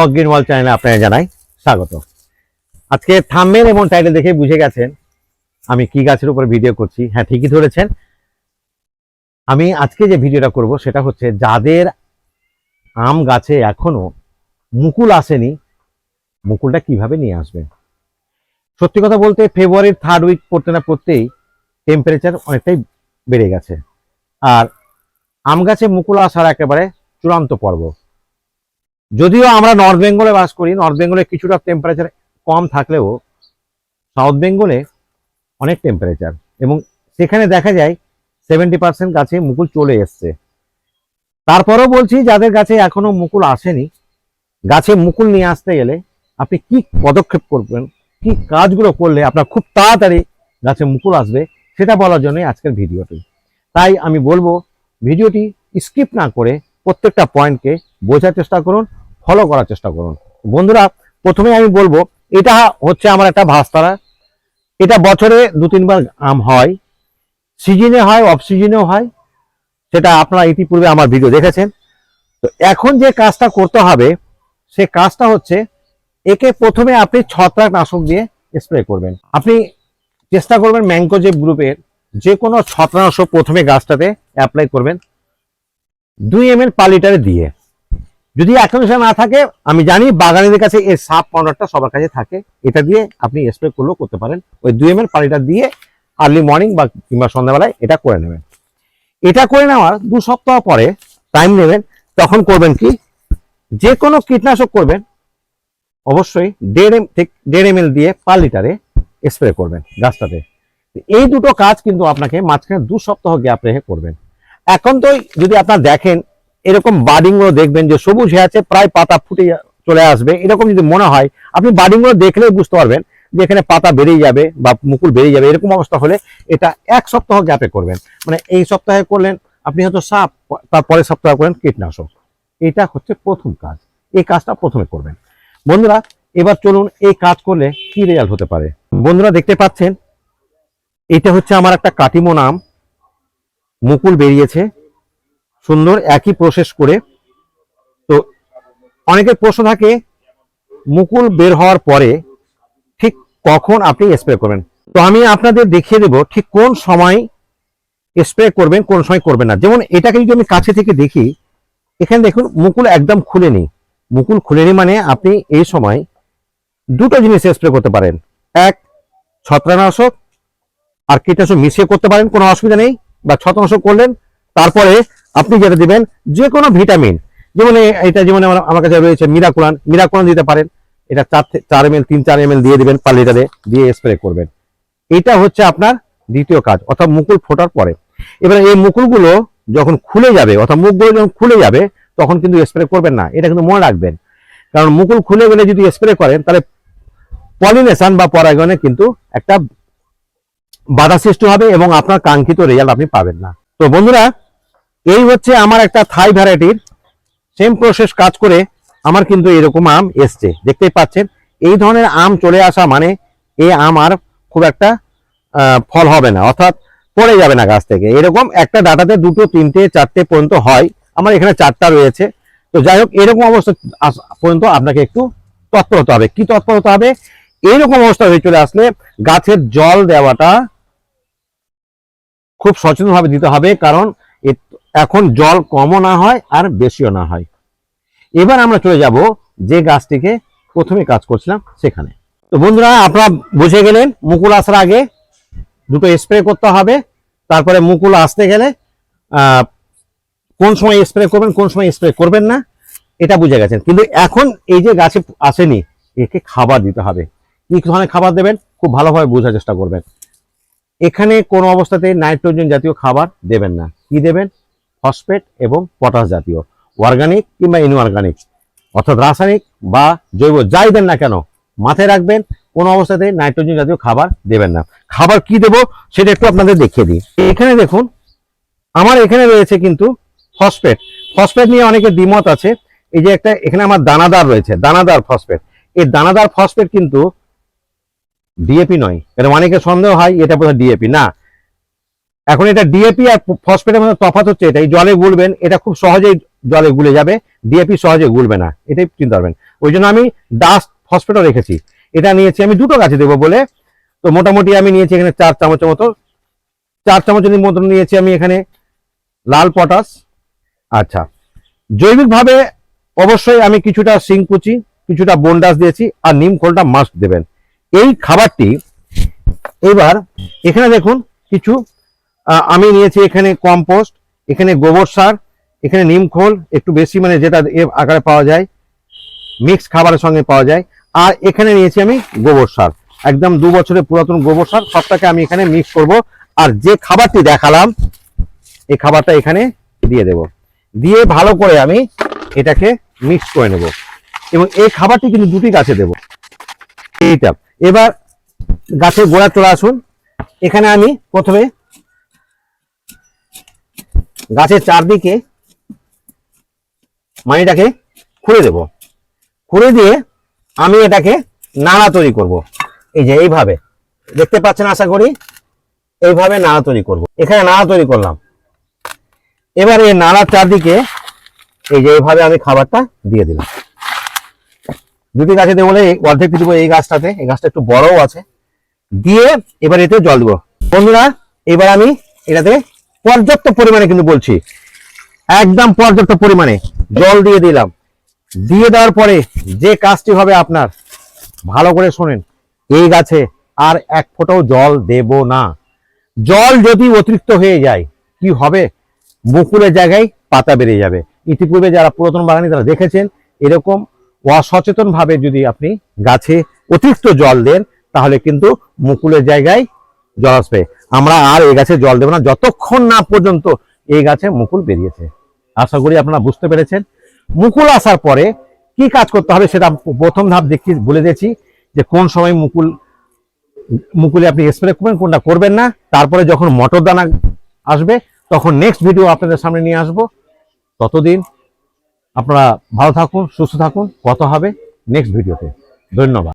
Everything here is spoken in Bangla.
হক গ্রিনওয়াল চ্যানেলে আপনারা জানাই স্বাগত। আজকে থাম্বেল এবং টাইটেল দেখে বুঝে গেছেন আমি কি গাছের উপর ভিডিও করছি। হ্যাঁ ঠিকই ধরেছেন। আমি আজকে যে ভিডিওটা করব সেটা হচ্ছে যাদের আম গাছে এখনও মুকুল আসেনি, মুকুলটা কীভাবে নিয়ে আসবেন? সত্যি কথা বলতে ফেব্রুয়ারির থার্ড উইক পড়তে না পড়তেই টেম্পারেচার অনেকটাই বেড়ে গেছে। আর আম গাছে মুকুল আসার একেবারে চূড়ান্ত পর্ব। যদিও আমরা নর্থ বেঙ্গলে বাস করি নর্থ বেঙ্গলে কিছুটা টেম্পারেচার কম থাকলেও সাউথ বেঙ্গলে অনেক টেম্পারেচার এবং সেখানে দেখা যায় সেভেন্টি পার্সেন্ট গাছে মুকুল চলে এসছে। তারপরেও বলছি, যাদের গাছে এখনও মুকুল আসেনি, গাছে মুকুল নিয়ে আসতে গেলে আপনি কি পদক্ষেপ করবেন, কি কাজগুলো করলে আপনার খুব তাড়াতাড়ি গাছে মুকুল আসবে, সেটা বলার জন্যই আজকের ভিডিওটি। তাই আমি বলব, ভিডিওটি স্কিপ না করে প্রত্যেকটা পয়েন্টকে বোঝার চেষ্টা করুন ফলো করার চেষ্টা করুন। বন্ধুরা প্রথমে আমি বলব, এটা হচ্ছে আমার একটা ভাস্তারা এটা বছরে দু তিনবার আম হয়। সিজনে হয় অফ সিজনেও হয়। সেটা আপনারা ইতিপূর্বে আমার ভিডিও দেখেছেন। তো এখন যে কাজটা করতে হবে, সে কাজটা হচ্ছে, একে প্রথমে আপনি ছত্রাক নাশক দিয়ে স্প্রে করবেন। আপনি চেষ্টা করবেন ম্যাঙ্কোজেব গ্রুপের যে কোনো ছত্রাকনাশক প্রথমে গাছটাতে অ্যাপ্লাই করবেন। দুই এম এল পার লিটারে দিয়ে। যদি এখন না থাকে, আমি জানি বাগানিদের কাছে এই সাপ পাউডারটা সবার কাছে থাকে। এটা দিয়ে আপনি স্প্রে করলেও করতে পারেন। ওই দুই এম এল লিটার দিয়ে আর্লি মর্নিং বা কিংবা সন্ধ্যাবেলায় এটা করে নেবেন। এটা করে নেওয়ার দু সপ্তাহ পরে টাইম নেবেন। তখন করবেন কি? যে কোনো কীটনাশক করবেন। অবশ্যই দেড় এম দেড় এম দিয়ে পার লিটারে স্প্রে করবেন গাছটাতে। এই দুটো কাজ কিন্তু আপনাকে মাঝখানে দু সপ্তাহ গ্যাপ রেখে করবেন। এখন তো যদি আপনার দেখেন এরকম বার্ডিংগুলো দেখবেন যে সবুজ হয়ে আছে, প্রায় পাতা ফুটে চলে আসবে। এরকম যদি মনে হয়, আপনি বার্ডিংগুলো দেখলেই বুঝতে পারবেন যে এখানে পাতা বেরিয়ে যাবে বা মুকুল বেরিয়ে যাবে। এরকম অবস্থা হলে এটা এক সপ্তাহ গ্যাপে করবেন। মানে এই সপ্তাহে করলেন, আপনি হয়তো সাপ, তার পরের সপ্তাহে করেন কীটনাশক। এটা হচ্ছে প্রথম কাজ। এই কাজটা প্রথমে করবেন। বন্ধুরা, এবার চলুন এই কাজ করলে কি রেজাল্ট হতে পারে? বন্ধুরা, দেখতে পাচ্ছেন, এটা হচ্ছে আমার একটা কাটিমো নাম। মুকুল বেরিয়েছে। সুন্দর, একই প্রসেস করে। তো অনেকের প্রশ্ন থাকে, মুকুল বের হওয়ার পরে ঠিক কখন আপনি স্প্রে করবেন? তো আমি আপনাদের দেখিয়ে দেব ঠিক কোন সময় স্প্রে করবেন, কোন সময় করবেন না। যেমন এটাকে যদি আমি কাছে থেকে দেখি, এখানে দেখুন মুকুল একদম খুলেনি। মুকুল খুলেনি মানে আপনি এই সময় দুটো জিনিস স্প্রে করতে পারেন। এক, ছত্রাকনাশক, আর কীটনাশক মিশিয়ে করতে পারেন, কোনো অসুবিধা নেই, বা ছত্রাকনাশক করলেন, তারপরে আপনি যেটা দিবেন যে কোনো ভিটামিন। যেমন এটা যেমন আমার কাছে রয়েছে মিরাকুলান। মিরাকুলান দিতে পারেন। এটা চার চার এম তিন চার এম দিয়ে দিবেন পার লিটারে, দিয়ে স্প্রে করবেন। এটা হচ্ছে আপনার দ্বিতীয় কাজ, অর্থাৎ মুকুল ফোটার পরে। এবার এই মুকুলগুলো যখন খুলে যাবে, অর্থাৎ মুখগুলো যখন খুলে যাবে, তখন কিন্তু স্প্রে করবেন না। এটা কিন্তু মনে রাখবেন। কারণ মুকুল খুলে গেলে যদি স্প্রে করেন, তাহলে পলিনেশন বা পরাগনে কিন্তু একটা বাধা সৃষ্টি হবে এবং আপনার কাঙ্ক্ষিত রেজাল্ট আপনি পাবেন না। তো বন্ধুরা এই হচ্ছে আমার একটা থাই ভ্যারাইটির সেম প্রসেস কাজ করে আমার কিন্তু এরকম আম এসছে। দেখতেই পাচ্ছেন, এই ধরনের আম চলে আসা মানে এই আম আর খুব একটা ফল হবে না, অর্থাৎ পড়ে যাবে না গাছ থেকে। এরকম একটা ডাটাতে দুটো, তিনটে, চারটে পর্যন্ত হয়। আমার এখানে চারটা রয়েছে। তো যাই হোক, এরকম অবস্থা পর্যন্ত আপনাকে একটু তৎপর হতে হবে। কি তৎপর হতে হবে? এইরকম অবস্থা হয়ে চলে আসলে গাছের জল দেওয়াটা খুব সচেতনভাবে দিতে হবে। কারণ এখন জল কমও না হয় আর বেশিও না হয়। এবার আমরা চলে যাব যে গাছটিকে প্রথমে কাজ করছিলাম সেখানে। তো বন্ধুরা, আপনারা বুঝে গেলেন, মুকুল আসার আগে দুটো স্প্রে করতে হবে। তারপরে মুকুল আসতে গেলে কোন সময় স্প্রে করবেন, কোন সময় স্প্রে করবেন না, এটা বুঝে গেছেন। কিন্তু এখন এই যে গাছে আসেনি, একে খাবার দিতে হবে। কি ধরনের খাবার দেবেন? খুব ভালোভাবে বোঝার চেষ্টা করবেন। এখানে কোনো অবস্থাতে নাইট্রোজেন জাতীয় খাবার দেবেন না। কি দেবেন? ফসফেট এবং পটাশ জাতীয়। অর্গানিক কিংবা ইনঅর্গানিক অর্থাৎ রাসায়নিক বা জৈব যাই দেন না কেন, মাথায় রাখবেন, কোনো অবস্থাতে নাইট্রোজেন জাতীয় খাবার দেবেন না। খাবার কি দেব সেটা একটু আপনাদের দেখিয়ে দিই। এখানে দেখুন, আমার এখানে রয়েছে কিন্তু ফসফেট। ফসফেট নিয়ে অনেকের দ্বিমত আছে। এই যে একটা, এখানে আমার দানাদার রয়েছে, দানাদার ফসফেট। এই দানাদার ফসফেট কিন্তু ডিএপি নয়। এটা অনেকে সন্দেহ হয়, এটা বোধহয় ডিএপি না। এখন এটা ডিএপি আর ফসফেটের মধ্যে তফাৎ হচ্ছে এটা। এই জলে গুলবেন, এটা খুব সহজেই জলে গুলে যাবে। ডিএপি সহজে গুলবে না। এটাই চিন্তা করবেন। ওই জন্য আমি ডাস্ট ফসফেটও রেখেছি। এটা নিয়েছি আমি দুটো গাছে দেবো বলে। তো মোটামুটি আমি নিয়েছি এখানে চার চামচের মতো। চার চামচের মতন নিয়েছি আমি এখানে লাল পটাশ। আচ্ছা। জৈবিকভাবে অবশ্যই আমি কিছুটা সিংকুচি কিছুটা বন্ডাস দিয়েছি। আর নিম খোলটা মাস্ট দেবেন। এই খাবারটি এবার এখানে দেখুন কিছু আমি নিয়েছি এখানে কম্পোস্ট, এখানে গোবর সার, এখানে নিম খোল, একটু বেশি মানে যেটা আকারে পাওয়া যায় মিক্স খাবারের সঙ্গে পাওয়া যায়, আর এখানে নিয়েছি আমি গোবর সার। একদম দু বছরের পুরাতন গোবর সার, সবটাকে আমি এখানে মিক্স করব, আর যে খাবারটি দেখালাম, এই খাবারটা এখানে দিয়ে দেব। দিয়ে ভালো করে আমি এটাকে মিক্স করে নেব। এবং এই খাবারটি কিন্তু দুটি গাছে দেব। এইটা। এবার গাছের গোড়া চলে আসুন। এখানে আমি প্রথমে গাছের চারদিকে মানিটাকে খুঁড়ে দেব। খুঁড়ে দিয়ে আমি এটাকে নাড়া তৈরি করব। এই যে এইভাবে। দেখতে পাচ্ছেন আশা করি? এইভাবে নাড়া তৈরি করব। এখানে নাড়া তৈরি করলাম। এবার এই নাড়ার চারদিকে এই যে এইভাবে আমি খাবারটা দিয়ে দিলাম। দুটি গাছে দেবো বলে অর্ধেক দিব এই গাছটাতে। এই গাছটা একটু বড়ও আছে। দিয়ে এবার এতে জল দেবো। বন্ধুরা, এবার আমি এটাতে পর্যাপ্ত পরিমাণে কিন্তু বলছি, একদম পর্যাপ্ত পরিমাণে জল দিয়ে দিলাম। দিয়ে দেওয়ার পরে যে কাজটি হবে আপনার, ভালো করে শোনেন, এই গাছে আর এক ফোঁটাও জল দেব না। জল যদি অতিরিক্ত হয়ে যায়, কি হবে? মুকুলের জায়গায় পাতা বেরিয়ে যাবে। ইতিপূর্বে যারা পুরাতন বাগানি তারা দেখেছেন, এরকম অসচেতন ভাবে যদি আপনি গাছে অতিরিক্ত জল দেন, তাহলে কিন্তু মুকুলের জায়গায় জল আসবে। আমরা আর এই গাছে জল দেবো না, যতক্ষণ না পর্যন্ত এই গাছে মুকুল বেরিয়েছে। আশা করি আপনারা বুঝতে পেরেছেন। মুকুল আসার পরে কি কাজ করতে হবে সেটা প্রথম ধাপ দেখি, বলে দিয়েছি যে কোন সময় মুকুল, মুকুলে আপনি স্প্রে করবেন, কোনটা করবেন না। তারপরে যখন মটর দানা আসবে, তখন নেক্সট ভিডিও আপনাদের সামনে নিয়ে আসব। ততদিন আপনারা ভালো থাকুন সুস্থ থাকুন। কত হবে নেক্সট ভিডিওতে। ধন্যবাদ।